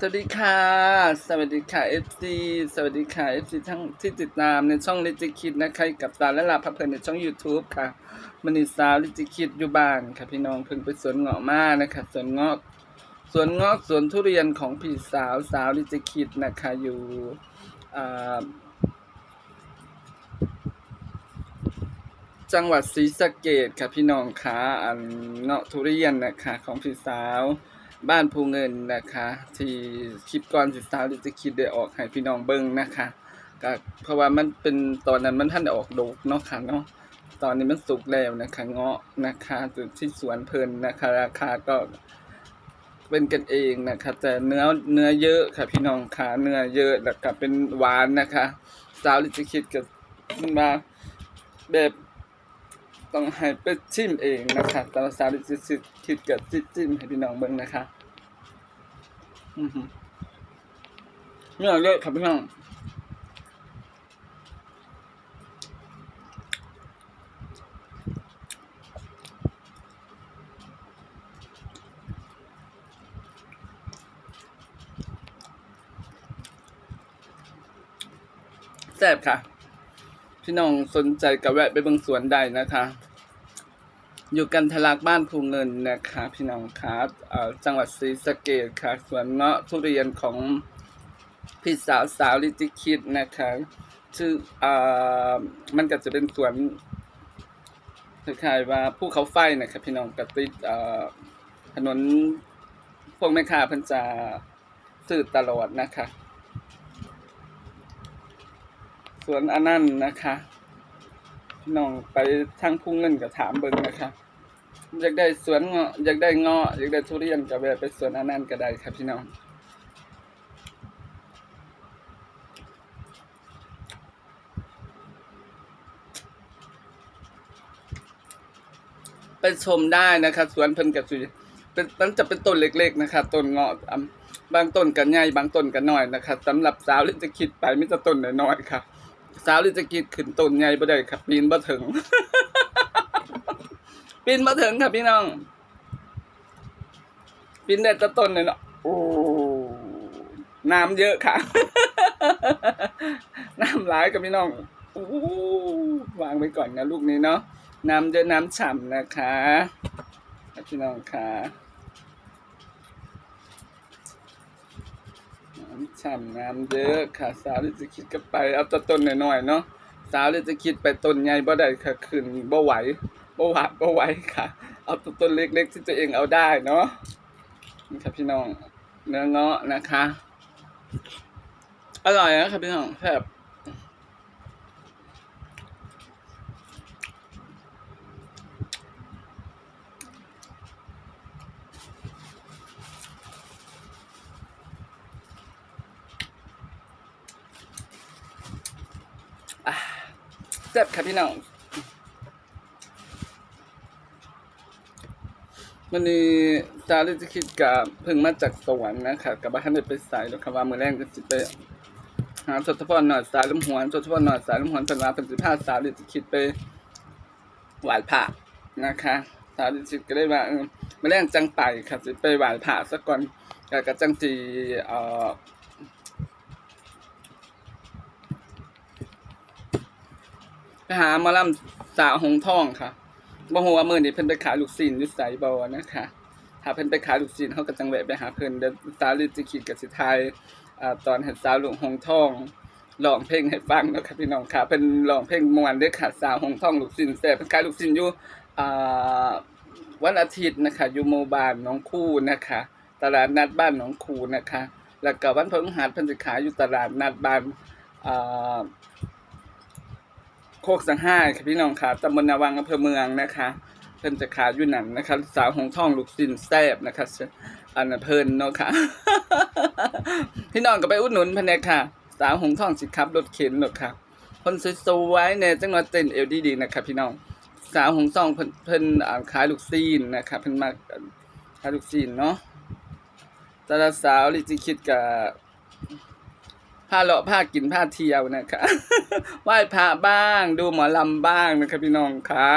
สวัสดีค่ะ สวัสดีค่ะ FC สวัสดีค่ะ FC ทั้งที่ติดตามในช่องลิจิคิดนะคะกับสารและลาพับเพลินในช่อง YouTube ค่ะมันนี่สาวลิจิคิดอยู่บ้านค่ะพี่น้องเพิ่งไปสวนเงาะมานะคะสวนเงาะสวนเงาะสวนทุเรียนของพี่สาวสาวลิจิคิดนะคะอยู่จังหวัดศรีสะเกดค่ะพี่น้องค่ะอันเงาะทุเรียนนะคะของพี่สาว บ้านภูเงินนะคะ ที่คลิปก่อนสิสาวจะคิดได้ออกให้พี่น้องเบิ่งนะคะก็เพราะว่ามันเป็นตอนนั้นมันท่านออกดอกเนาะค่ะเนาะตอนนี้มันสุกแล้วนะคะเงาะนะคะจุดที่สวนเพลินนะคะ ราคาก็เป็นกันเองนะคะ แต่เนื้อเนื้อเยอะค่ะ พี่น้องค่ะเนื้อเยอะแล้วก็เป็นหวานนะคะสาวลิจะคิดกับมาแบบต้องให้ไปชิมเองนะคะตอนสาวจะ คิดกับจิ้มให้พี่น้องเบิ่งนะคะอือหือเนื้อเยอะครับพี่น้องแซ่บค่ะ พี่น้องสนใจก็แวะไปเบิ่งสวนได้นะคะ อยู่กันทลักบ้านภูเงินนะคะพี่น้องครับจังหวัดศรีสะเกษค่ะสวนเงาะทุเรียนของพี่สาวสาวลิจิคิดนะคะชื่ออ่อมันก็จะเป็นสวนคล้ายๆว่าภูเขาไฟนะครับพี่น้องกติดถนนพวกแม่ค้าเพิ่นจะซื้อตลอดนะคะ สวนอันนั้นนะคะ พี่น้องไปทางพุ่งเงินกับถามเบิ่งนะคะอยากได้สวนเงาะอยากได้เงาะอยากได้ทุเรียนก็แวะไปสวนอันนั้นก็ได้ครับพี่น้องไปชมได้นะคะสวนเพิ่นกับสุเป็นมันจะเป็นต้นเล็กๆนะคะต้นเงาะบางต้นก็ใหญ่บางต้นก็น้อยนะคะสำหรับสาวที่จะคิดไปไม่จะต้นน้อยๆค่ะ สาวลิจะกินขึ้นต้นใหญ่บ่ได้ครับปีนบ่ถึง ปีนบ่ถึงครับพี่น้อง ปีนได้แต่ต้นเลยเนาะโอ้น้ำเยอะค่ะ น้ำหลายกับพี่น้องโอ้วางไว้ก่อนนะลูกนี้เนาะน้ำเยอะน้ำฉ่ำนะคะพี่น้องค่ะ น้ำฉ่ำน้ำเยอะค่ะสาวเลยจะคิดกันไป เอาแต่ต้นหน่อยๆเนาะสาวเลยจะคิดไปต้นใหญ่บ่ได้ค่ะขึ้นบ่ไหวบ่หวาดบ่ไหวค่ะ เอาแต่ต้นเล็กๆที่ตัวเองเอาได้เนาะนี่ครับพี่น้องเนื้อเงาะนะคะ อร่อยนะครับพี่น้องแซ่บ แซ่บครับพี่น้องวันนี้จาริจะคิดกับเพิ่งมาจากสวรรค์นะคะกับบ้านได้ไปใส่แล้วคำว่ามือแรงก็สิไปหาสดทพรหน่อยสายลมหวนสดทพรหน่อยสายลมหวนเป็นว่าเป็นสิบห้าสาวริจะคิดไปหวผ่านะคะสาวริจะคิดก็ได้ว่าเออมือแรงจังไปค่ะสิไปหวผ่าซะก่อนกับกับจังจีเอ่อ ไปหามอลำสาวหงทองค่ะบ่ฮู้ว่ามื้อนี้เพิ่นไปขายลูกศิลป์อยู่ไสบ่นะคะถ้าเพิ่นไปขายลูกศิลป์เฮาก็จังแวะไปหาเพิ่นเดี๋ยวสาวลิจิคิดก็สิทายอ่าตอนเห็นสาวลูกหงทองร้องเพลงให้ฟังเนาะค่ะพี่น้องค่ะเพิ่นร้องเพลงม่วนเด้อค่ะสาวหงทองลูกศิลป์แซ่บเพิ่นขายลูกศิลป์อยู่อ่าวันอาทิตย์นะคะอยู่หมู่บ้านหนองคูนะคะตลาดนัดบ้านหนองคูนะคะ แล้วก็วันพฤหัสเพิ่นสิขายอยู่ตลาดนัดบ้านอ่า โคกสังห้าค่ะพี่น้องค่ะตำบลนาวังอำเภอเมืองนะคะเพิ่นจะขายอยู่นั่นนะคะสาวหงทองลูกสินแซบนะคะ อันนั้นเพิ่นเนาะค่ะ พี่น้องก็ไปอุดหนุนเพิ่นเด้ค่ะ สาวหงทองสิขับรถเข็นเนาะค่ะคนสวยๆเนี่ยจังหวัดเต้นเอวดีๆนะคะพี่น้องสาวหงทองเพิ่นเพิ่นขายลูกซีนนะคะเพิ่นมาขายลูกซีนเนาะแต่ละสาวลิจิคิดกับ ผ้าเลาะผ้ากินผ้าเที่ยวนะคะไหว้พระบ้างดูหมอลำบ้างนะคะพี่น้องคะ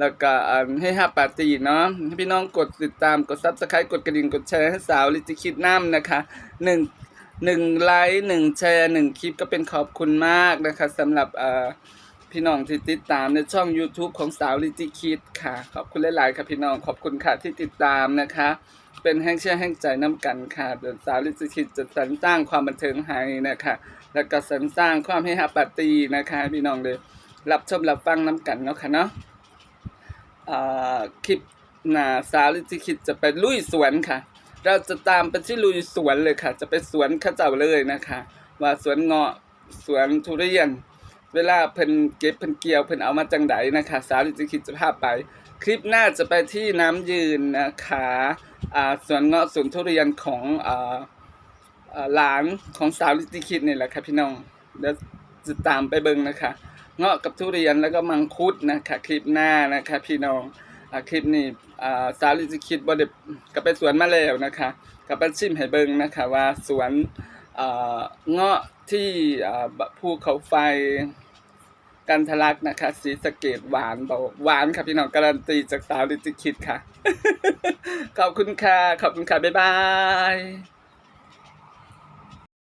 แล้วก็ให้ห้าปาร์ตี้เนาะให้พี่น้องกดติดตามกดซับสไครต์กดกระดิ่งกดแชร์ให้สาวลิจิคิดน้ำนะคะหนึ่งหนึ่งไลค์หนึ่งแชร์หนึ่งคลิปก็เป็นขอบคุณมากนะคะสำหรับเอ่อพี่น้องที่ติดตามในช่อง YouTube ของสาวลิจิคิดค่ะ ขอบคุณหลาย ๆ ค่ะพี่น้องขอบคุณค่ะที่ติดตามนะคะ เป็นแห้งเชื่อแห้งใจน้ำกันค่ะเดินสาวลิจิคิดจะสรรสร้างความบันเทิงให้นะคะแล้วก็สรรสร้างความให้ฮับปาร์ตี้นะคะพี่น้องเลยรับชมรับฟังน้ำกันเนาะค่ะเนาะคลิปหน้าสาวลิจิคิดจะไปลุยสวนค่ะ เราจะตามไปที่ลุยสวนเลยค่ะ จะไปสวนข้าเจ้าเลยนะคะ ว่าสวนเงาะสวนทุเรียน เวลาเพิ่นเก็บเพิ่นเกี่ยวเพิ่นเอามาจังไดนะคะ สาวลิจิคิดจะพาไป คลิปหน้าจะไปที่น้ำยืนนะคะ สวนเงาะสวนทุเรียนของหลานของสาวลิจิคิดนี่แหละค่ะพี่น้องเดี๋ยวจะตามไปเบิ่งนะคะ เงาะกับทุเรียนแล้วก็มังคุดนะคะคลิปหน้านะคะพี่น้องอคลิปนี้สาวลิจิคิดบ่ได้ก็ไปสวนมาแล้วนะคะก็ไปชิมให้เบิ่งนะคะว่าสวนเงาะที่อ่าภูเขาไฟ กันทะลักนะคะสีสเกตหวานบอกหวานค่ะพี่น้องการันตีจากสาวลิจิคิดค่ะ ขอบคุณค่ะ ขอบคุณค่ะ บ๊ายบาย